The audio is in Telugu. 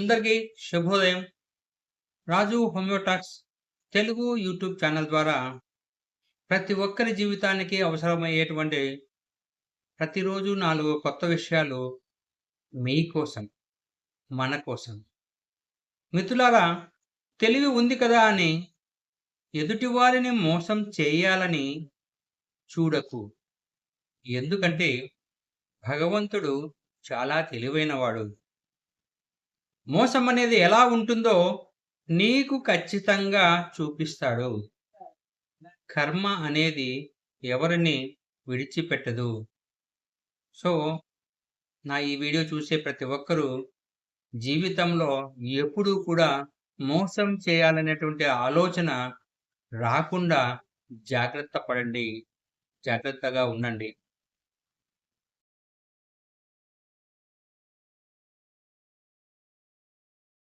అందరికీ శుభోదయం. Raju homeo talks Telugu YouTube channel ద్వారా ప్రతి ఒక్కరి జీవితానికి అవసరమయ్యేటువంటి ప్రతిరోజు నాలుగు కొత్త విషయాలు మీకోసం మన కోసం. మిత్రులారా తెలివి ఉంది కదా అని ఎదుటివారిని మోసం చేయాలని చూడకు. ఎందుకంటే భగవంతుడు చాలా తెలివైనవాడు. మోసం అనేది ఎలా ఉంటుందో నీకు ఖచ్చితంగా చూపిస్తాడు. కర్మ అనేది ఎవరిని విడిచిపెట్టదు. సో నా ఈ వీడియో చూసే ప్రతి ఒక్కరూ జీవితంలో ఎప్పుడూ కూడా మోసం చేయాలనేటువంటి ఆలోచన రాకుండా జాగ్రత్త పడండి. జాగ్రత్తగా ఉండండి.